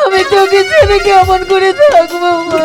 আমি তোকে ছেড়ে কেমন করে থাকব মামা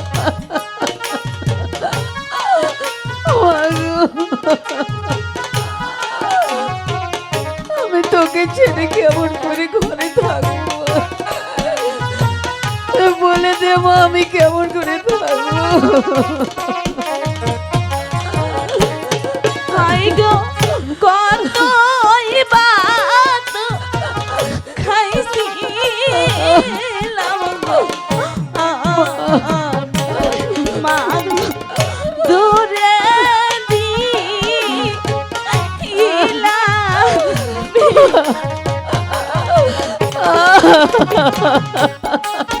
রে মা আমি কেমন করে থাকব কত খাইছি Ha ha ha ha ha!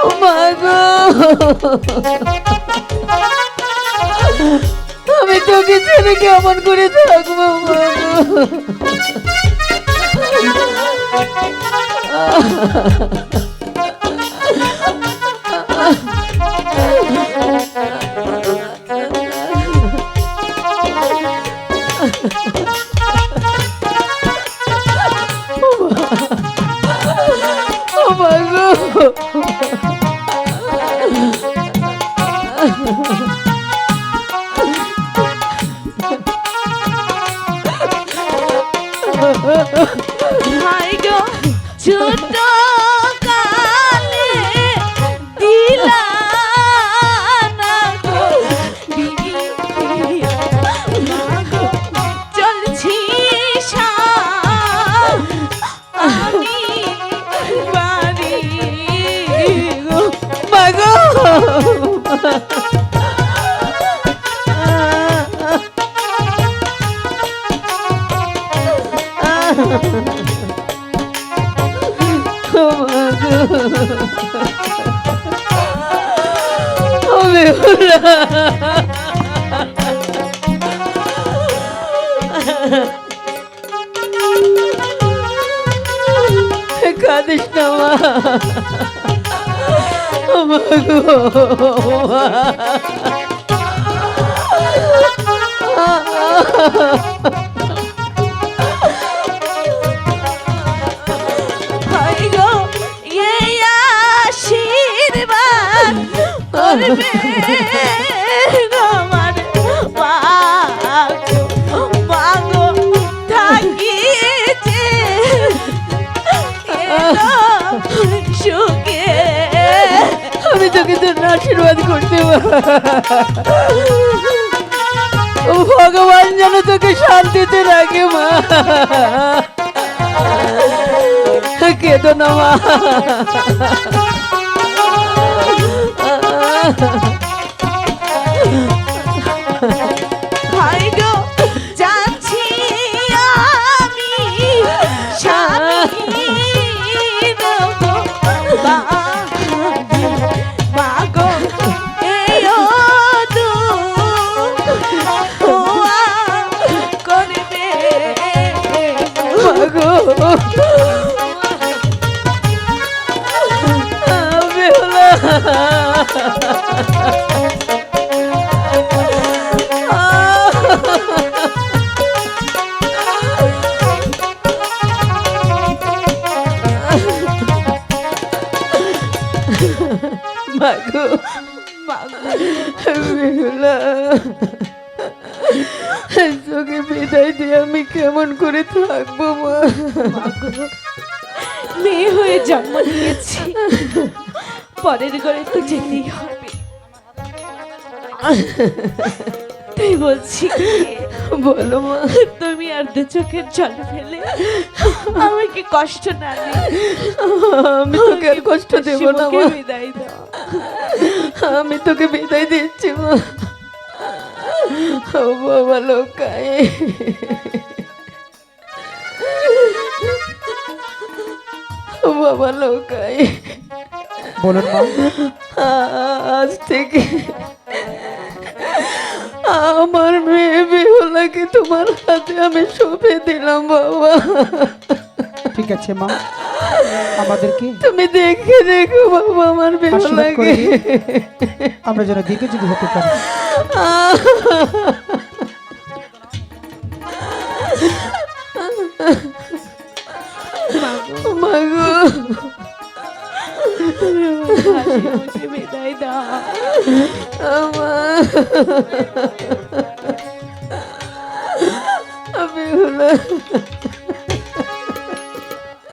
Oh মাগো আমি তোকে ছেড়ে কেমন করে থাকব oh মাগো কাঁদিস না মা। Oh my God. আশীর্বাদ করতে ও ভগবান যেন তোকে শান্তিতে রাখে মা। কেদো না মা। দিয়ে আমি কেমন করে থাকব, মা? মেয়ে হয়ে জন্ম নিয়েছি। পরের ঘরে তো যেতেই হবে। তাই বলছি। বলো মা। তুমি আর দু চোখের জল ফেলে আমাকে কষ্ট না আমি তোকে আর কষ্ট দেব না মা। বিদায় দাও। আমি তোকে বিদায় দিচ্ছি মা। ও বাবা লোকায়। ও বাবা লোকায়। বলুন মা। আজ থেকে আমার মেয়ে বেহুলাকে তোমার হাতে আমি সঁপে দিলাম বাবা? ঠিক আছে মা। আমাদেরকে তুমি দেখে দেখো বাবা আমার বেহুলাকে আমরা যেন দিকে যদি হতে পারি। মাগো মুঝে বিদায় দাও আমি হলো